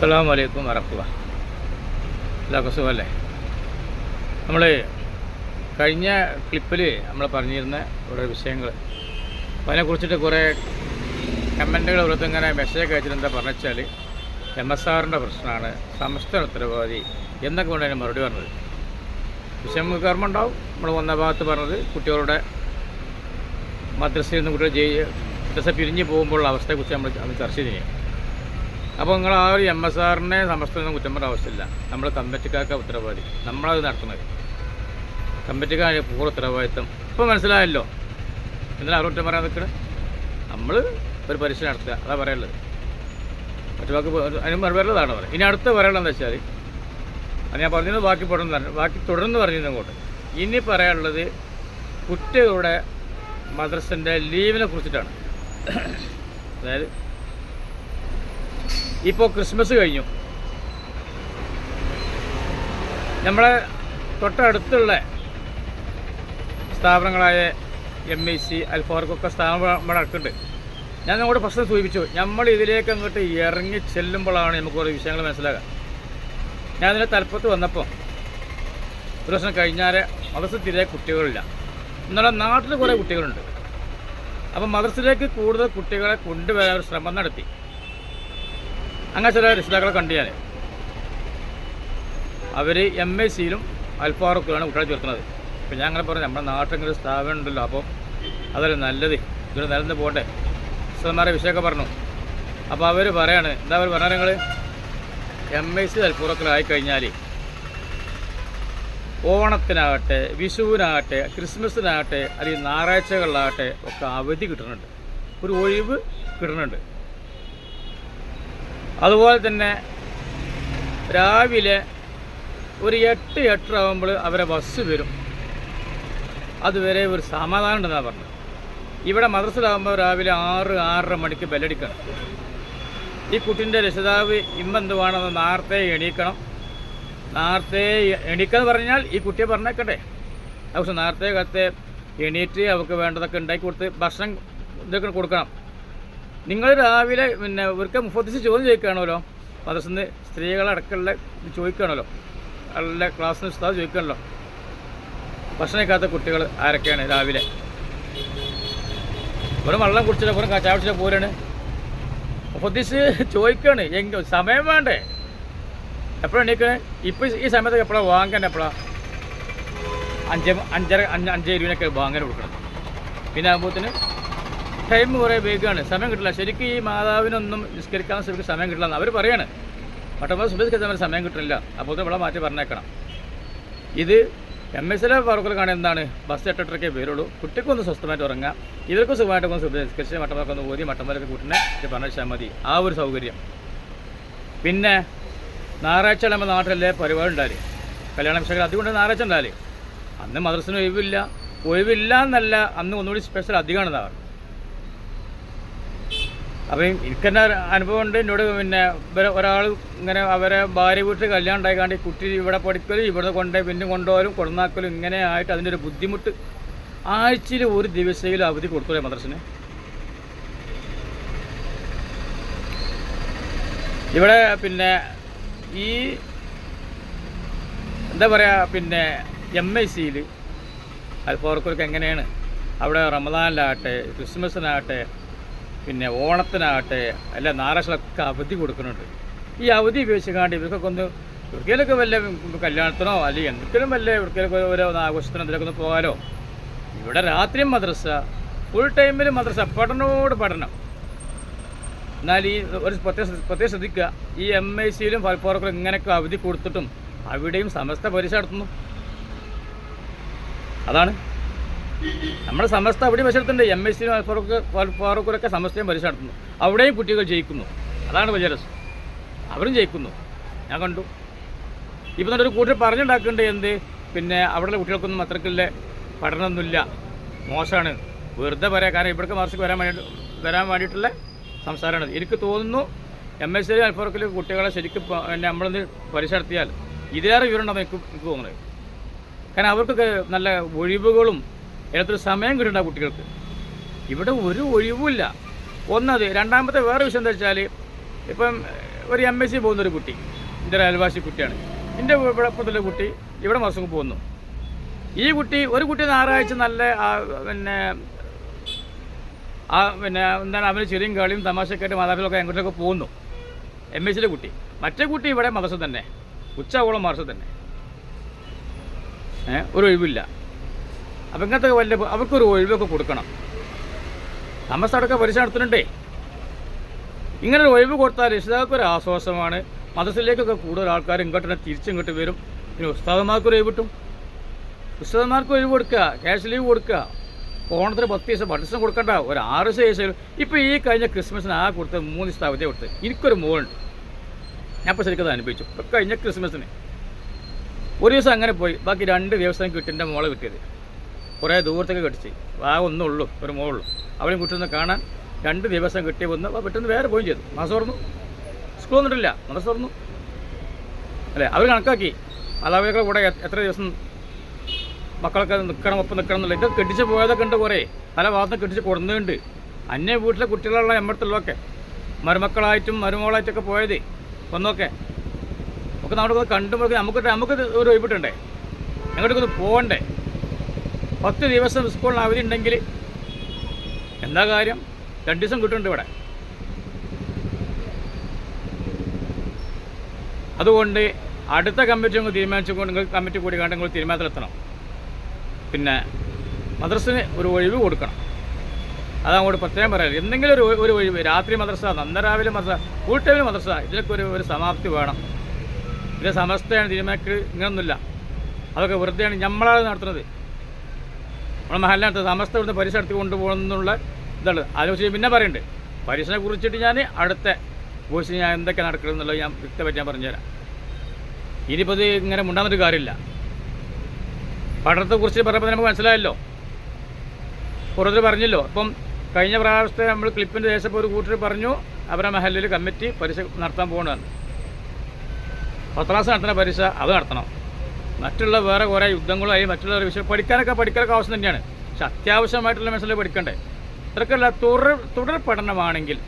അസ്സാം വലൈക്കും വറഹ്മത്തുള്ള. എല്ലാവർക്കും സുഖമല്ലേ നമ്മൾ കഴിഞ്ഞ ക്ലിപ്പിൽ നമ്മൾ പറഞ്ഞിരുന്ന കുറേ വിഷയങ്ങൾ അതിനെക്കുറിച്ചിട്ട് കുറേ കമന്റുകൾ ഓരോരുത്തർ ഇങ്ങനെ മെസ്സേജ് അയച്ചിട്ട് എന്താ പറഞ്ഞാൽ എം എസ് ആറിന്റെ പ്രശ്നമാണ് സംസ്ഥാന ഉത്തരവാദി എന്നൊക്കെ കൊണ്ട് അതിന് മറുപടി പറഞ്ഞത്. വിഷയം കർമ്മം ഉണ്ടാവും. നമ്മൾ വന്ന ഭാഗത്ത് പറഞ്ഞത് കുട്ടികളുടെ മദ്രസയിൽ നിന്ന് കുട്ടികൾ ജയി മദ്രസ പിരിഞ്ഞ് പോകുമ്പോഴുള്ള അവസ്ഥയെക്കുറിച്ച് നമ്മൾ അത് ചർച്ച ചെയ്തിരുന്നു. അപ്പോൾ നിങ്ങൾ ആ ഒരു എം എസ് ആറിനെ സമസ്തയൊന്നും കുറ്റം പറയേണ്ട ആവശ്യമില്ല. നമ്മൾ കമ്മിറ്റിക്കാർക്ക് ഉത്തരവാദി. നമ്മളത് നടത്തുന്നത്. കമ്മിറ്റിക്കാർ പൂർ ഉത്തരവാദിത്വം. ഇപ്പോൾ മനസ്സിലായല്ലോ. എന്നാലും അവർ കുറ്റം പറയാൻ നിൽക്കണം നമ്മൾ ഒരു പരിശീലനം നടത്തുക. അതാണ് പറയുള്ളത് മറ്റു ബാക്കി അതിന് മറുപടിയുള്ളതാണ് പറയുന്നത് ഇനി അടുത്ത പറയാനുള്ളത് വെച്ചാൽ അത് ഞാൻ പറഞ്ഞത് ബാക്കി തുടർന്ന് ബാക്കി തുടർന്ന് പറഞ്ഞിരുന്നു അങ്ങോട്ട് ഇനി പറയാനുള്ളത് കുട്ടികളുടെ മദ്രസിന്റെ ലീവിനെ കുറിച്ചിട്ടാണ്. അതായത് ഇപ്പോൾ ക്രിസ്മസ് കഴിഞ്ഞു. നമ്മളെ തൊട്ടടുത്തുള്ള സ്ഥാപനങ്ങളായ എം ഐ സി അൽഫാർക്കൊക്കെ സ്ഥാപനം നമ്മുടെ അടുത്തുണ്ട്. ഞാൻ നിങ്ങളോട് പ്രശ്നം സൂചിപ്പിച്ചു. നമ്മൾ ഇതിലേക്ക് അങ്ങോട്ട് ഇറങ്ങി ചെല്ലുമ്പോഴാണ് നമുക്ക് കുറേ വിഷയങ്ങൾ മനസ്സിലാകാം. ഞാൻ അതിന്റെ തലപ്പത്ത് വന്നപ്പോൾ ഒരു ദിവസം കഴിഞ്ഞാൽ മദ്രസ തീരെ കുട്ടികളില്ല. എന്നുള്ള നാട്ടിൽ കുറേ കുട്ടികളുണ്ട്. അപ്പോൾ മദർസിലേക്ക് കൂടുതൽ കുട്ടികളെ കൊണ്ടുവരാൻ ഒരു ശ്രമം നടത്തി. അങ്ങനെ ചില രക്ഷിതാക്കളെ കണ്ടു ഞാൻ. അവർ എം എ സിയിലും അൽഫാറൊക്കെയാണ് കുട്ടികളെ ചേർക്കുന്നത്. അപ്പം ഞാൻ അങ്ങനെ പറഞ്ഞു നമ്മുടെ നാട്ടിലൊരു സ്ഥാപനം ഉണ്ടല്ലോ അപ്പോൾ അതല്ല നല്ലത്? ഇതൊരു നിലനിന്ന് പോകട്ടെ സിസ്റ്റർമാരെ വിഷയമൊക്കെ പറഞ്ഞു. അപ്പോൾ അവർ പറയാണ് എന്താ അവർ പറഞ്ഞാൽ നിങ്ങൾ എം എസ് സി അൽപ്പുറത്തിലായി കഴിഞ്ഞാൽ ഓണത്തിനാകട്ടെ വിഷുവിനാകട്ടെ ക്രിസ്മസിനാകട്ടെ അല്ലെങ്കിൽ ഞായറാഴ്ചകളിലാകട്ടെ ഒക്കെ അവധി കിട്ടുന്നുണ്ട്. ഒരു ഒഴിവ് കിട്ടുന്നുണ്ട്. അതുപോലെ തന്നെ രാവിലെ ഒരു എട്ട് എട്ടര ആകുമ്പോൾ അവരെ ബസ് വരും. അതുവരെ ഒരു സമാധാനം ഉണ്ടെന്നാണ് പറഞ്ഞത്. ഇവിടെ മദ്രസയിലാകുമ്പോൾ രാവിലെ ആറ് ആറര മണിക്ക് ബെല്ലടിക്കണം. ഈ കുട്ടീന്റെ രക്ഷിതാവ് ഇമ്മെന്തുവാണെന്ന് നേരത്തെ എണീക്കണം. നേരത്തെ എണീക്കാന്ന് പറഞ്ഞാൽ ഈ കുട്ടിയെ പറഞ്ഞേക്കട്ടെ. പക്ഷെ നേരത്തെ കാലത്തെ എണീറ്റ് അവർക്ക് വേണ്ടതൊക്കെ ഉണ്ടാക്കി കൊടുത്ത് ഭക്ഷണം ഇതൊക്കെ കൊടുക്കണം. നിങ്ങൾ രാവിലെ പിന്നെ ഇവർക്ക് മുപ്പത്തിച്ച് ചോദ്യം ചോദിക്കുകയാണല്ലോ. മദ്രസിന്ന് സ്ത്രീകളടക്കമുള്ള ചോദിക്കുകയാണല്ലോ. അവരുടെ ക്ലാസ്സിന് ഉസ്താദ് ചോദിക്കുകയാണല്ലോ. ഭക്ഷണം കഴിക്കാത്ത കുട്ടികൾ ആരൊക്കെയാണ് രാവിലെ? ഇവിടെ വെള്ളം കുടിച്ചിട്ട് കുറേ കച്ചാവിച്ചില്ല പോരാണ്. മുപ്പത്തിച്ച് ചോദിക്കുകയാണ്. എങ്കിൽ സമയം വേണ്ടേ? എപ്പോഴാണ് എണീക്കണേ? ഇപ്പോൾ ഈ സമയത്ത് എപ്പോഴാണ് വാങ്ങാൻ എപ്പോഴാണ് അഞ്ച് അഞ്ചര അഞ്ച് അഞ്ച് ഇരുപതിനൊക്കെ വാങ്ങാൻ കൊടുക്കണം. പിന്നെ ആകുമ്പോഴത്തേന് ടൈം കുറേ വേഗമാണ് സമയം കിട്ടില്ല. ശരിക്കും ഈ മാതാവിനൊന്നും നിസ്കരിക്കാൻ ശരിക്കും സമയം കിട്ടില്ല അവർ പറയാണ്. മറ്റൊമ്പത് സുബഹിസ്കരിച്ചാൽ സമയം കിട്ടില്ല. അപ്പോൾ ഇവിടെ മാറ്റി പറഞ്ഞേക്കണം. ഇത് എം എസ് എൽ വർക്കുകൾ കാണാൻ എന്താണ്? ബസ് എട്ടെട്ടരക്കേ വരുള്ളൂ. കുട്ടിക്കൊന്ന് സ്വസ്ഥമായിട്ട് ഉറങ്ങാം. ഇവർക്കും സുഖമായിട്ട് ഒന്ന് സുബഹിസ്കരിച്ച് മട്ടമ്പലൊക്കെ ഒന്ന് ഓതി മട്ടമ്പലൊക്കെ കൂട്ടിനെ പറഞ്ഞാൽ മതി. ആ ഒരു സൗകര്യം. പിന്നെ ഞായറാഴ്ച നമ്മുടെ നാട്ടിലെ പരിപാടി ഉണ്ടാൽ കല്യാണ വിഷയങ്ങൾ അതുകൊണ്ട് ഞായറാഴ്ച ഉണ്ടാൽ അന്ന് മദ്രസിന് ഒഴിവില്ല. ഒഴിവില്ല എന്നല്ല അന്ന് ഒന്നുകൂടി സ്പെഷ്യൽ അധികമാണെന്നാണ് പറഞ്ഞത് അപ്പം എനിക്കെന്നെ അനുഭവം ഉണ്ട് എന്നോട് പിന്നെ ഇവരെ ഒരാൾ ഇങ്ങനെ അവരെ ഭാര്യ വീട്ടിൽ കല്യാണം ഉണ്ടായിക്കാണ്ട് കുട്ടി ഇവിടെ പഠിക്കലും ഇവിടെ കൊണ്ടുപോയി പിന്നെ കൊണ്ടുപോകലും കൊടുന്നാക്കലും ഇങ്ങനെ ആയിട്ട് അതിന്റെ ഒരു ബുദ്ധിമുട്ട് ആഴ്ചയിൽ ഒരു ദിവസയിൽ അവധി കൊടുത്തു മദ്രസിന് ഇവിടെ പിന്നെ ഈ എന്താ പറയുക പിന്നെ എം ഐ സിയിൽ അൽഫോർക്കൊക്കെ എങ്ങനെയാണ്? അവിടെ റമദാനിലാകട്ടെ ക്രിസ്മസിനാകട്ടെ പിന്നെ ഓണത്തിനാകട്ടെ അല്ല ഞായറാഴ്ചകളൊക്കെ അവധി കൊടുക്കുന്നുണ്ട്. ഈ അവധി ഉപയോഗിച്ചുകൊണ്ട് ഇവർക്കൊക്കെ ഒന്ന് ഇവർക്കേലൊക്കെ വല്ല കല്യാണത്തിനോ അല്ലെങ്കിൽ എന്തെങ്കിലും വല്ല ഇവർക്കേലൊക്കെ ഓരോ ആഘോഷത്തിനോ എന്തെങ്കിലും ഒന്ന് പോകാലോ. ഇവിടെ രാത്രി മദ്രസ ഫുൾ ടൈമിൽ മദ്രസ പഠനോട് പഠനം. എന്നാൽ ഈ ഒരു പ്രത്യേക പ്രത്യേകം ശ്രദ്ധിക്കുക. ഈ എം ഐ സിയിലും ഫൽഫോറൊക്കെ ഇങ്ങനെയൊക്കെ അവധി കൊടുത്തിട്ടും അവിടെയും സമസ്ത പരീക്ഷ നടത്തുന്നു. അതാണ് നമ്മുടെ സമസ്ത അവിടെ മത്സരത്തിന്റെ എം എസ് സിനും ഫാറൂഖ് സമസ്തയും പരീക്ഷ നടത്തുന്നു അവിടെയും കുട്ടികൾ ജയിക്കുന്നു. അതാണ് വലിയ രസം. അവരും ജയിക്കുന്നു. ഞാൻ കണ്ടു. ഇപ്പം തന്നെ ഒരു കൂട്ടർ പറഞ്ഞുണ്ടാക്കേണ്ടത് എന്ത്? പിന്നെ അവിടെയുള്ള കുട്ടികൾക്കൊന്നും അത്രക്കില്ല പഠനമൊന്നുമില്ല. മോശമാണ്. വെറുതെ പറയാം. കാരണം ഇവിടേക്ക് മാർച്ചിക്ക് വരാൻ വേണ്ടി വരാൻ വേണ്ടിയിട്ടുള്ള സംസാരമാണ്. എനിക്ക് തോന്നുന്നു എം എസ് സി അൽഫോറക്കിൽ കുട്ടികളെ ശരിക്കും നമ്മളൊന്ന് പരീക്ഷ നടത്തിയാൽ ഇതിലേറെ വിവരമുണ്ടെന്ന് എനിക്ക് എനിക്ക് തോന്നുന്നത്. കാരണം അവർക്കൊക്കെ നല്ല ഒഴിവുകളും എല്ലാത്തൊരു സമയം കിട്ടണ്ട കുട്ടികൾക്ക്. ഇവിടെ ഒരു ഒഴിവുമില്ല. ഒന്നത് രണ്ടാമത്തെ വേറെ വിഷയം എന്താ വെച്ചാൽ ഇപ്പം ഒരു എം എസ് സി പോകുന്നൊരു കുട്ടി എന്റെ ഒരു അയൽവാസി കുട്ടിയാണ്. എന്റെ ഇവിടെപ്പുറത്തുള്ള കുട്ടി ഇവിടെ മദ്രസക്ക് പോകുന്നു. ഈ കുട്ടി ഒരു കുട്ടി ഞായറാഴ്ച നല്ല പിന്നെ ആ പിന്നെ എന്താണ് അവന് ചെറിയും കളിയും തമാശക്കായിട്ട് മാതാപിതാക്കളൊക്കെ എങ്ങോട്ടൊക്കെ പോകുന്നു. എം എസ് സിയിലെ കുട്ടി. മറ്റേ കുട്ടി ഇവിടെ മറസം തന്നെ. ഉച്ചകോളം മറസം തന്നെ. ഒരു ഒഴിവില്ല. അപ്പം ഇങ്ങനത്തെ വലിയ അവർക്കൊരു ഒഴിവൊക്കെ കൊടുക്കണം. താമസടക്കം പരിശ നടത്തുന്നുണ്ടേ. ഇങ്ങനെ ഒരു ഒഴിവ് കൊടുത്താൽ രക്ഷിതാക്കൾക്ക് ഒരു ആശ്വാസമാണ്. മദസിലേക്കൊക്കെ കൂടുതൽ ആൾക്കാർ ഇങ്ങോട്ട് തന്നെ തിരിച്ചിങ്ങോട്ട് വരും. പിന്നെ ഉസ്താദന്മാർക്ക് ഒരു ഒഴിവ് കിട്ടും. ഉസ്താദന്മാർക്ക് ഒഴിവ് കൊടുക്കുക ക്യാഷ് ലീവ് കൊടുക്കുക. ഓണത്തിന് പത്ത് ദിവസം ഭക്ഷണം കൊടുക്കണ്ട. ഒരു ആറ് ദിവസം ഇപ്പോൾ ഈ കഴിഞ്ഞ ക്രിസ്മസിന് ആ കൊടുത്ത് മൂന്ന് ദിവസത്തെ അവധി കൊടുത്ത് എനിക്കൊരു മോളുണ്ട്. ഞാൻ ഇപ്പോൾ ശരിക്കും അത് അനുഭവിച്ചു. ഇപ്പോൾ കഴിഞ്ഞ ക്രിസ്മസിന് ഒരു ദിവസം അങ്ങനെ പോയി. ബാക്കി രണ്ട് ദിവസം കിട്ടിന്റെ മോളെ കിട്ടിയത്. കുറേ ദൂരത്തേക്ക് കെട്ടിച്ച് ആ ഒന്നുള്ളൂ ഒരു മോളുള്ളൂ അവളെയും കുട്ടിയൊന്ന് കാണാൻ രണ്ട് ദിവസം കിട്ടി വന്ന് അപ്പോൾ പെട്ടെന്ന് വേറെ പോയി ചെയ്തു. മാസം തുറന്നു. സ്കൂൾ വന്നിട്ടില്ല മദ്രസ തുറന്നു. അല്ലേ? അവർ കണക്കാക്കി. മാതാപിതാക്കളുടെ കൂടെ എത്ര ദിവസം മക്കളൊക്കെ നിൽക്കണം ഒപ്പം നിൽക്കണം എന്നുള്ള ഇത് കെട്ടിച്ച് പോയതൊക്കെ ഉണ്ട് കുറേ. പല ഭാഗത്തും കെട്ടിച്ച് കൊടുന്നുണ്ട് അന്യ വീട്ടിലെ കുട്ടികളുള്ള എമ്മടത്തുള്ളതൊക്കെ മരുമക്കളായിട്ടും മരുമകളായിട്ടൊക്കെ പോയത് ഒന്നൊക്കെ ഒക്കെ നമ്മുടെ കണ്ടുമ്പോൾ നമുക്ക് നമുക്ക് ഒരു ഒഴിവിട്ടുണ്ടേ? ഞങ്ങൾക്കൊന്ന് പോകണ്ടേ പത്ത് ദിവസം സ്കൂളിന് അവധി ഉണ്ടെങ്കിൽ എന്താ കാര്യം? രണ്ട് ദിവസം കിട്ടുന്നുണ്ട് ഇവിടെ. അതുകൊണ്ട് അടുത്ത കമ്മിറ്റി അങ്ങ് തീരുമാനിച്ചുകൊണ്ട് നിങ്ങൾ കമ്മിറ്റി കൂടി കണ്ട് നിങ്ങൾ തീരുമാനത്തിലെത്തണം. പിന്നെ മദ്രസിന് ഒരു ഒഴിവ് കൊടുക്കണം. അതങ്ങോട്ട് പ്രത്യേകം പറയാം എന്തെങ്കിലും ഒരു ഒരു ഒഴിവ്. രാത്രി മദ്രസ നന്ന രാവിലെ മദ്രസ ഫുൾ ടൈമിൽ മദ്രസ ഇതിലൊക്കെ ഒരു ഒരു സമാപ്തി വേണം. ഇതിന്റെ സമസ്തയാണ് തീരുമാനിക്കുക ഇങ്ങനൊന്നുമില്ല. അതൊക്കെ വെറുതെയാണ് നമ്മളാണ് നടത്തുന്നത്. നമ്മുടെ മഹലിനകത്ത് സമസ്ത ഇവിടുന്ന് പരീക്ഷ നടത്തി കൊണ്ടുപോകുന്നുള്ള ഇതാണ് അതിനെക്കുറിച്ച് പിന്നെ പറയുന്നുണ്ട് പരീക്ഷനെ കുറിച്ചിട്ട് ഞാൻ അടുത്ത കോഴ്സിന് ഞാൻ എന്തൊക്കെ നടക്കണം എന്നുള്ളത് ഞാൻ വ്യക്തമായിട്ട് ഞാൻ പറഞ്ഞുതരാം. ഇനിയിപ്പോൾ ഇത് ഇങ്ങനെ മുണ്ടാന്നൊരു കാര്യമില്ല. പഠനത്തെക്കുറിച്ച് പറയുമ്പോൾ നമുക്ക് മനസ്സിലായല്ലോ. കൂടുതൽ പറഞ്ഞല്ലോ. അപ്പം കഴിഞ്ഞ പ്രാവശ്യത്തെ നമ്മൾ ക്ലിപ്പിന്റെ ശേഷം ഒരു കൂട്ടർ പറഞ്ഞു അവരെ മഹലിൽ കമ്മിറ്റി പരീക്ഷ നടത്താൻ പോകണമെന്ന് പത്താം ക്ലാസ് നടത്തുന്ന പരീക്ഷ അത് നടത്തണം. മറ്റുള്ള വേറെ കുറേ യുദ്ധങ്ങളായി മറ്റുള്ള വിഷയം. പഠിക്കാനൊക്കെ പഠിക്കാനൊക്കെ ആവശ്യം തന്നെയാണ്. പക്ഷെ അത്യാവശ്യമായിട്ടുള്ള മനസ്സിൽ പഠിക്കണ്ടേ? ഇത്രക്കല്ല തുടർ തുടർ പഠനമാണെങ്കിൽ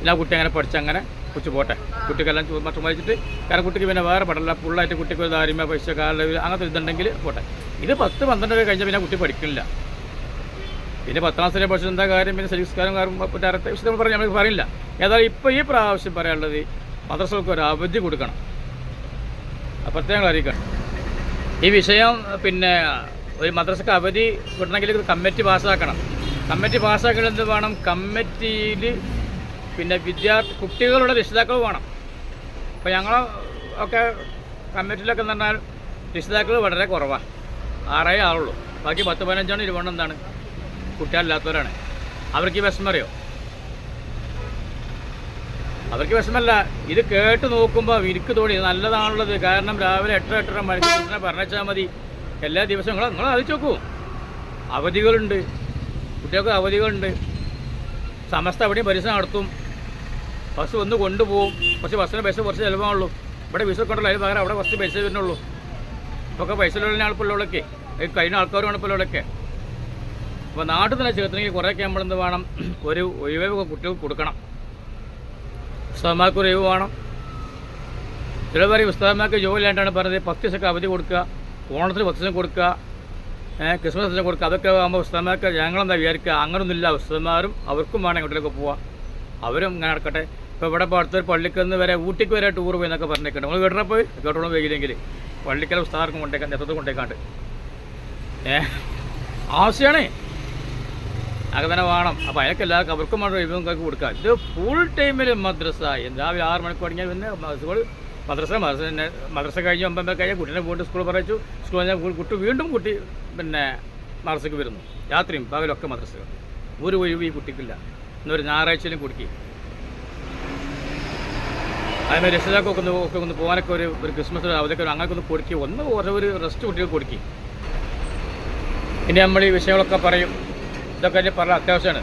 എല്ലാ കുട്ടി അങ്ങനെ പഠിച്ചങ്ങനെ കുച്ചു പോട്ടെ. കുട്ടിക്കെല്ലാം മറ്റും വായിച്ചിട്ട് കാരണം കുട്ടിക്ക് പിന്നെ വേറെ പഠനമില്ല ഫുള്ളായിട്ട് കുട്ടിക്ക് ദാരിമ പൈസ കാല അങ്ങനത്തെ ഇതുണ്ടെങ്കിൽ പോട്ടെ. ഇത് പത്ത് പന്ത്രണ്ട് വരെ കഴിഞ്ഞാൽ പിന്നെ കുട്ടി പഠിക്കില്ല പിന്നെ പത്താം ക്ലാസ്സിലെ പഠിച്ചത് എന്താ കാര്യം? പിന്നെ സരിസ്കാരം കാര്യം മറ്റേ അർത്ഥ വിശദം പറഞ്ഞ് നമുക്ക് പറയില്ല. ഏതായാലും ഇപ്പോൾ ഈ പ്രാവശ്യം പറയാനുള്ളത് മദ്രസകൾക്ക് ഒരു അവധി കൊടുക്കണം. പ്രത്യേകം അറിയിക്കാം ഈ വിഷയം പിന്നെ ഒരു മദ്രസക്ക് അവധി കിട്ടണമെങ്കിൽ ഇത് കമ്മിറ്റി പാസ്സാക്കണം. കമ്മിറ്റി പാസ്സാക്കണം എന്ത് വേണം? കമ്മിറ്റിയിൽ പിന്നെ വിദ്യാർത്ഥി കുട്ടികളുടെ രക്ഷിതാക്കൾ വേണം. അപ്പോൾ ഞങ്ങൾ ഒക്കെ കമ്മിറ്റിയിലൊക്കെ എന്ന് പറഞ്ഞാൽ രക്ഷിതാക്കൾ വളരെ കുറവാണ് ആറേ ആളുള്ളൂ. ബാക്കി പത്ത് പതിനഞ്ചാണ് ഇരുപണ്ണം എന്താണ്? കുട്ടികളില്ലാത്തവരാണ്. അവർക്ക് ഈ വിഷമം അറിയോ? അവർക്ക് വിഷമല്ല. ഇത് കേട്ട് നോക്കുമ്പോൾ എനിക്ക് തോന്നി നല്ലതാണുള്ളത്. കാരണം രാവിലെ എട്ടര എട്ടര മണിക്ക് കുട്ടിനെ പറഞ്ഞാൽ മതി. എല്ലാ ദിവസവും നിങ്ങൾ നിങ്ങൾ അത് നോക്കൂ. അവധികളുണ്ട്. കുട്ടികൾക്ക് അവധികളുണ്ട്. സമസ്ത അവിടെയും പരിസരം നടത്തും. ബസ് വന്ന് കൊണ്ടുപോകും. പക്ഷേ ബസ്സിന് പൈസ കുറച്ച് ചിലവാണുള്ളൂ. ഇവിടെ വിസ കൊണ്ടല്ലോ അതിന് പകരം അവിടെ കുറച്ച് പൈസ വരുന്നുള്ളൂ. ഇപ്പൊക്കെ പൈസ ഉള്ള ആൾക്കുള്ളവരൊക്കെ കഴിഞ്ഞ ആൾക്കാരുമാണ് ഇപ്പോൾ അപ്പോൾ നാട്ടിൽ തന്നെ ചേർത്തണമെങ്കിൽ കുറേയൊക്കെ നമ്മളെന്ത് വേണം? ഒരു ഒഴിവ് കുട്ടികൾക്ക് കൊടുക്കണം. ഉസ്താദന്മാർക്ക് ഒരു ഒഴിവ് വേണം. ചില പറയും ഉസ്താദന്മാർക്ക് ജോലി പറഞ്ഞത്. പത്ത് ദിവസമൊക്കെ അവധി കൊടുക്കുക. ഓണത്തിന് പത്ത് ദിവസം കൊടുക്കുക. ക്രിസ്മസ് ദിവസം കൊടുക്കുക. അതൊക്കെ ആകുമ്പോൾ ഉസ്താദന്മാർക്ക് ഞങ്ങളെന്താ വിചാരിക്കുക? അങ്ങനൊന്നുമില്ല. ഉസ്താദന്മാരും അവർക്കും വേണം ഇങ്ങോട്ടിലേക്ക് പോവാം അവരും ഇങ്ങനെ നടക്കട്ടെ. ഇപ്പോൾ ഇവിടെ ഇപ്പോൾ അടുത്തൊരു പള്ളിക്കന്ന് വരെ ഊട്ടിക്ക് വരെ ടൂർ പോയി എന്നൊക്കെ പറഞ്ഞേക്കട്ടെ നമ്മൾ വീട്ടിൽ പോയി? കേട്ടോളം വൈകില്ലെങ്കിൽ പള്ളിക്കല ഉസ്താദർക്കും കൊണ്ടേക്കാൻ നേതൃത്വം കൊണ്ടേക്കാണ്ട്. ഏഹ് ആവശ്യമാണേ അങ്ങനെ വേണം അപ്പോൾ അതിനൊക്കെ എല്ലാവർക്കും അവർക്കും വേണം ഇവർക്ക് കൊടുക്കുക ഇത് ഫുൾ ടൈമിൽ മദ്രസ. രാവിലെ ആറ് മണിക്ക് തുടങ്ങിയാൽ പിന്നെ സ്കൂൾ മദ്രസ മദ്രസ തന്നെ മദ്രസ കഴിഞ്ഞ് ഒമ്പത് കഴിഞ്ഞാൽ കുട്ടീനെ വീണ്ടും സ്കൂൾ പറയിച്ചു സ്കൂൾ കഴിഞ്ഞാൽ കുട്ടി വീണ്ടും കുട്ടി പിന്നെ മദ്രസക്ക് വരുന്നു. രാത്രിയും പകലൊക്കെ മദ്രസ ഒരു ഒഴിവ് ഈ കുട്ടിക്കില്ല. ഇന്നൊരു ഞായറാഴ്ചയിലും കുടിക്കുക അതിന് രക്ഷിതാക്കൊക്കെ ഒന്ന് ഒക്കെ ഒന്ന് പോകാനൊക്കെ ഒരു ഒരു ക്രിസ്മസ് അവധിയൊക്കെ അങ്ങനെയൊക്കെ ഒന്ന് കൊടുക്കുക ഒന്ന് ഓരോ ഒരു റെസ്റ്റ് കുട്ടികൾ കൊടുക്കുക ഇനി നമ്മൾ ഈ വിഷയങ്ങളൊക്കെ പറയും. ഇതൊക്കെ പറഞ്ഞ അത്യാവശ്യമാണ്.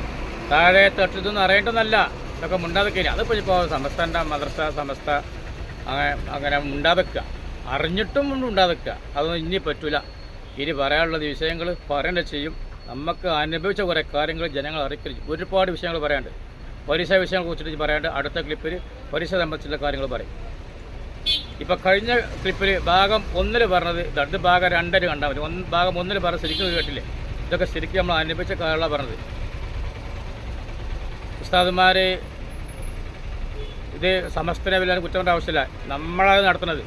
താഴെ തട്ടിതൊന്നും അറിയേണ്ടതല്ല. ഇതൊക്കെ മുണ്ടാതൊക്കെ അതിപ്പോൾ ഇപ്പോൾ സമസ്തന്റെ മദ്രസ സമസ്ത അങ്ങനെ അങ്ങനെ മുണ്ടാതെക്കുക അറിഞ്ഞിട്ടും ഉണ്ടാതെക്കുക അതൊന്നും ഇനി പറ്റൂല. ഇനി പറയാനുള്ള വിഷയങ്ങൾ പറയേണ്ട ചെയ്യും. നമുക്ക് അനുഭവിച്ച കുറേ കാര്യങ്ങൾ ജനങ്ങൾ അറിയിക്കും ഒരുപാട് വിഷയങ്ങൾ പറയാണ്ട് പരീക്ഷ വിഷയങ്ങൾ കുറിച്ചിട്ട് പറയാണ്ട് അടുത്ത ക്ലിപ്പിൽ പരീക്ഷ സംബന്ധിച്ചുള്ള കാര്യങ്ങൾ പറയും. ഇപ്പം കഴിഞ്ഞ ക്ലിപ്പിൽ ഭാഗം ഒന്നിൽ പറഞ്ഞത് ഇതാ. ഭാഗം രണ്ടര കണ്ടാൽ മതി. ഭാഗം ഒന്നിൽ പറഞ്ഞത് ശരിക്കും കേട്ടില്ലേ? ഇതൊക്കെ ശരിക്കും നമ്മൾ അനുഭവിച്ച കാര്യങ്ങളാണ് പറഞ്ഞത്. ഉസ്താദുമാർ ഇത് സമസ്തനെ വല്ലാതെ കുറ്റം ആവശ്യമില്ല. നമ്മളത് നടത്തുന്നത്.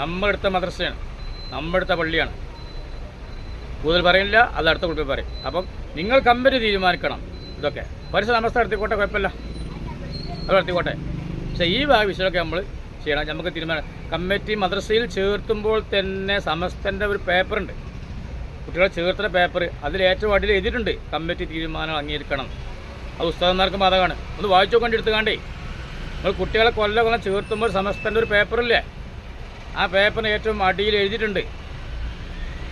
നമ്മളെടുത്ത മദ്രസയാണ്. നമ്മളെടുത്ത പള്ളിയാണ്. കൂടുതൽ പറയുന്നില്ല അത് അടുത്ത കുട്ടികൾ പറയും. അപ്പം നിങ്ങൾ കമ്പനി തീരുമാനിക്കണം ഇതൊക്കെ. പരിസര സമസ്ത നടത്തിക്കോട്ടെ കുഴപ്പമില്ല. അത് നടത്തിക്കോട്ടെ. പക്ഷേ ഈ ഭാഗ വിഷയമൊക്കെ നമ്മൾ ചെയ്യണം. നമുക്ക് തീരുമാനം. കമ്മിറ്റി മദ്രസയിൽ ചേർത്തുമ്പോൾ തന്നെ സമസ്തന്റെ ഒരു പേപ്പറുണ്ട്. കുട്ടികളെ ചേർത്തുന്ന പേപ്പർ അതിൽ ഏറ്റവും അടിയിൽ എഴുതിയിട്ടുണ്ട്. കമ്മിറ്റി തീരുമാനം അംഗീകരിക്കണം. അത് ഉസ്താദന്മാർക്ക് ബാധകമാണ്. ഒന്ന് വായിച്ചു നോക്കേണ്ടി എടുത്തുകാണ്ടേ. നിങ്ങൾ കുട്ടികളെ കൊല്ല കൊല്ലം ചേർത്തുമ്പോൾ സമസ്തന്റെ ഒരു പേപ്പറില്ലേ ആ പേപ്പറിന് ഏറ്റവും അടിയിൽ എഴുതിയിട്ടുണ്ട്.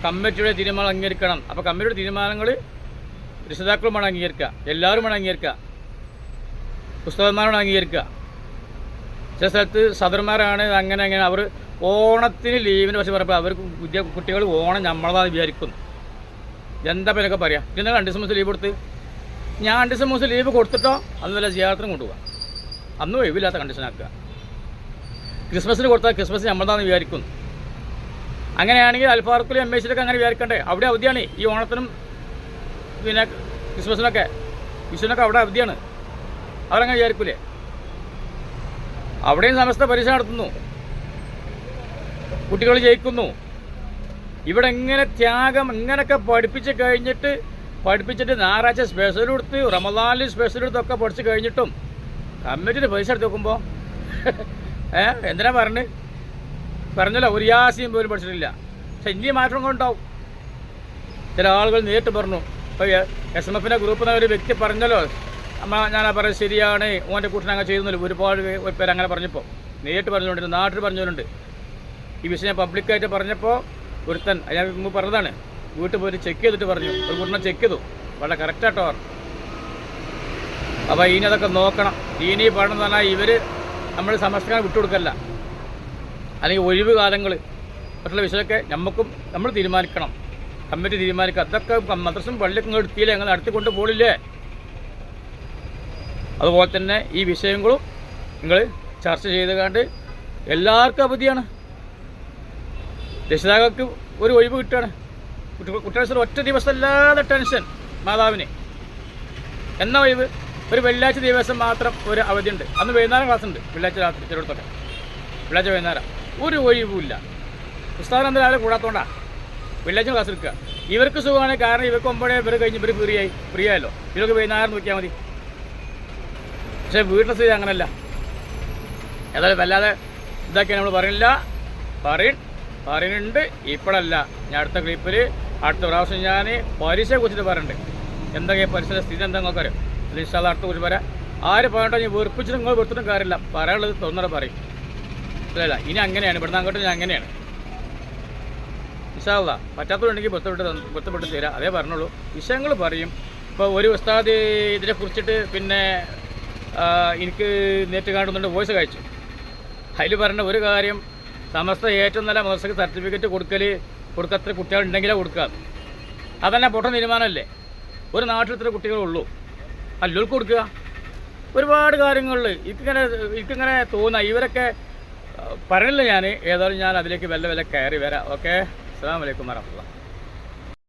കമ്മിറ്റിയുടെ തീരുമാനം അംഗീകരിക്കണം. അപ്പോൾ കമ്മിറ്റിയുടെ തീരുമാനങ്ങൾ രക്ഷിതാക്കളും വേണം അംഗീകരിക്കുക. എല്ലാവരും വേണം അംഗീകരിക്കുക. പുസ്തകന്മാരാണ് അംഗീകരിക്കുക. ചില സ്ഥലത്ത് സദർമാരാണ് അങ്ങനെ അങ്ങനെ. അവർ ഓണത്തിന് ലീവിന് പക്ഷെ പറയുമ്പോൾ അവർക്ക് കുട്ടികൾ ഓണം നമ്മളതാണ് വിചാരിക്കുന്നു. എന്താ പേരൊക്കെ പറയാം? പിന്നെ രണ്ട് ദിവസം ദിവസം ലീവ് കൊടുത്ത്? ഞാൻ രണ്ട് ദിവസം ദിവസം ലീവ് കൊടുത്തിട്ടോ? അന്ന് വല്ല ജീവിതത്തിനും കൊണ്ടുപോകാം അന്ന് ഒഴിവില്ലാത്ത കണ്ടീഷനാക്കുക ക്രിസ്മസിന് കൊടുത്താൽ ക്രിസ്മസ് നമ്മളതാണെന്ന് വിചാരിക്കുന്നു അങ്ങനെയാണെങ്കിൽ അൽഫാർക്കിലും എം എസിലൊക്കെ അങ്ങനെ വിചാരിക്കണ്ടേ? അവിടെ അവധിയാണ്. ഈ ഓണത്തിനും പിന്നെ ക്രിസ്മസിനൊക്കെ വിഷുവിനൊക്കെ അവിടെ അവധിയാണ്. അവരങ്ങനെ വിചാരിക്കൂലേ? അവിടെയും സമസ്ത പരീക്ഷ നടത്തുന്നു. കുട്ടികൾ ജയിക്കുന്നു. ഇവിടെ എങ്ങനെ ത്യാഗം ഇങ്ങനെയൊക്കെ പഠിപ്പിച്ച് കഴിഞ്ഞിട്ട് പഠിപ്പിച്ചിട്ട് ഞായറാഴ്ച സ്പെഷ്യൽ കൊടുത്ത് റമദാനിൽ സ്പെഷ്യൽ എടുത്തൊക്കെ പഠിച്ച് കഴിഞ്ഞിട്ടും കമ്മിറ്റിന് പൈസ എടുത്ത് നോക്കുമ്പോൾ ഏ എന്തിനാ പറഞ്ഞ്? പറഞ്ഞല്ലോ ഒരു യാസിയും പോലും പഠിച്ചിട്ടില്ല. പക്ഷെ ഇനി മാറ്റം ഉണ്ടാവും ചില ആളുകൾ നേരിട്ട് പറഞ്ഞു. ഇപ്പോൾ എസ് എം എഫിന്റെ ഗ്രൂപ്പിൽ നിന്ന് ഒരു വ്യക്തി പറഞ്ഞല്ലോ അമ്മ ഞാൻ പറയുന്നത് ശരിയാണ് ഓന്റെ കൂട്ടിനെ അങ്ങനെ ചെയ്യുന്നില്ല ഒരുപാട് ഒരു പേര് അങ്ങനെ പറഞ്ഞപ്പോൾ നേരിട്ട് പറഞ്ഞുകൊണ്ടിരുന്നു നാട്ടിൽ പറഞ്ഞുകൊണ്ടിരുന്നുണ്ട് ഈ വിഷയം പബ്ലിക്കായിട്ട് പറഞ്ഞപ്പോൾ ഒരുത്തൻ അയാൾ മുമ്പ് പറഞ്ഞതാണ്. വീട്ടിൽ പോയിട്ട് ചെക്ക് ചെയ്തിട്ട് പറഞ്ഞു. ഒരു കുട്ടിനെ ചെക്ക് ചെയ്തു. വളരെ കറക്റ്റായിട്ടോ പറഞ്ഞു. അപ്പോൾ ഇനി അതൊക്കെ നോക്കണം. ഇനി പഠനം പറഞ്ഞാൽ ഇവർ നമ്മൾ സമസ്തക്കാൻ വിട്ടുകൊടുക്കല്ല. അല്ലെങ്കിൽ ഒഴിവ് കാലങ്ങൾ മറ്റുള്ള വിഷയമൊക്കെ നമുക്കും നമ്മൾ തീരുമാനിക്കണം. കമ്മിറ്റി തീരുമാനിക്കുക. അതൊക്കെ മദ്രസും പള്ളിയൊക്കെ നിങ്ങൾ എടുത്തില്ലേ? ഞങ്ങൾ നടത്തിക്കൊണ്ട് പോളില്ലേ അതുപോലെ തന്നെ ഈ വിഷയങ്ങളും നിങ്ങൾ ചർച്ച ചെയ്ത് കണ്ട് എല്ലാവർക്കും അവധിയാണ്. രക്ഷിതാക്കൾക്ക് ഒരു ഒഴിവ് കിട്ടുകയാണ്. കുട്ടികൾ ഒറ്റ ഒറ്റ ദിവസമല്ലാതെ ടെൻഷൻ മാതാവിന്. എന്ന ഒഴിവ്? ഒരു വെള്ളിയാഴ്ച ദിവസം മാത്രം ഒരു അവധിയുണ്ട്. അന്ന് വൈകുന്നേരം ക്ലാസ് ഉണ്ട്. വെള്ളിയാഴ്ച രാത്രി ചിലയിടത്തൊക്കെ വെള്ളിയാഴ്ച വൈകുന്നേരം. ഒരു ഒഴിവുമില്ല. പുസ്തകം എന്താ രാവിലെ കൂടാത്തോണ്ടാ. വെള്ളിയാഴ്ച ക്ലാസ് എടുക്കുക. ഇവർക്ക് സുഖമാണ്. കാരണം ഇവർക്ക് ഒമ്പതേ ഇവർ കഴിഞ്ഞ് ഇവർ ഫ്രീ ആയി ഫ്രീ ആയല്ലോ ഇവർക്ക് വൈകുന്നേരം നോക്കിയാൽ മതി. പക്ഷേ വീട്ടിലെ സ്ഥിതി അങ്ങനെയല്ല ഏതായാലും വല്ലാതെ ഇതാക്കിയാൽ നമ്മൾ പറയില്ല പറയും പറയുന്നുണ്ട് ഇപ്പോഴല്ല. ഞാൻ അടുത്ത ക്ലിപ്പിൽ അടുത്ത പ്രാവശ്യം ഞാൻ പരീക്ഷയെ കുറിച്ചിട്ട് പറയുന്നുണ്ട് എന്തൊക്കെയാണ് പരിസര സ്ഥിതി എന്താ നിങ്ങൾക്ക് അറിയാം. അത് ഇൻഷാല്ല അടുത്ത കുറിച്ച് പറയാം. ആര് പറയണ്ടോ ഞാൻ വെറുപ്പിച്ചിട്ട് നിങ്ങൾ വെറുത്തിട്ടും കാര്യമില്ല. പറയാനുള്ളത് തൊന്നര പറയും. അല്ല ഇനി അങ്ങനെയാണ്. ഇവിടുന്ന് അങ്ങോട്ട് ഞാൻ അങ്ങനെയാണ്. ഇഷാള്ള പറ്റാത്തതുണ്ടെങ്കിൽ പൊത്തപ്പെട്ട് പൊത്തപ്പെട്ട് തരാം. അതേ പറഞ്ഞുള്ളൂ വിഷയങ്ങൾ പറയും. ഇപ്പോൾ ഒരു ഉസ്താദ് ഇതിനെ കുറിച്ചിട്ട് പിന്നെ എനിക്ക് നേരിട്ട് കാണുന്നുണ്ട് വോയിസ് കഴിച്ചു അതിൽ പറഞ്ഞ ഒരു കാര്യം സമസ്ത ഏറ്റവും നല്ല മദർസയ്ക്ക് സർട്ടിഫിക്കറ്റ് കൊടുക്കൽ കൊടുക്കത്ര കുട്ടികളുണ്ടെങ്കിലേ കൊടുക്കുക അതന്നെ പൊട്ട തീരുമാനമല്ലേ ഒരു നാട്ടിൽ ഇത്ര കുട്ടികളുള്ളൂ അല്ലൂർക്ക് കൊടുക്കുക ഒരുപാട് കാര്യങ്ങളിൽ എനിക്കിങ്ങനെ എനിക്കിങ്ങനെ തോന്നുക ഇവരൊക്കെ ആ, പറയണില്ല ഞാൻ ഏതായാലും ഞാൻ അതിലേക്ക് വെല്ല വെല്ല കയറി വരാം. ഓക്കെ? അസ്സാം വലൈക്കും വരഹമുല്ല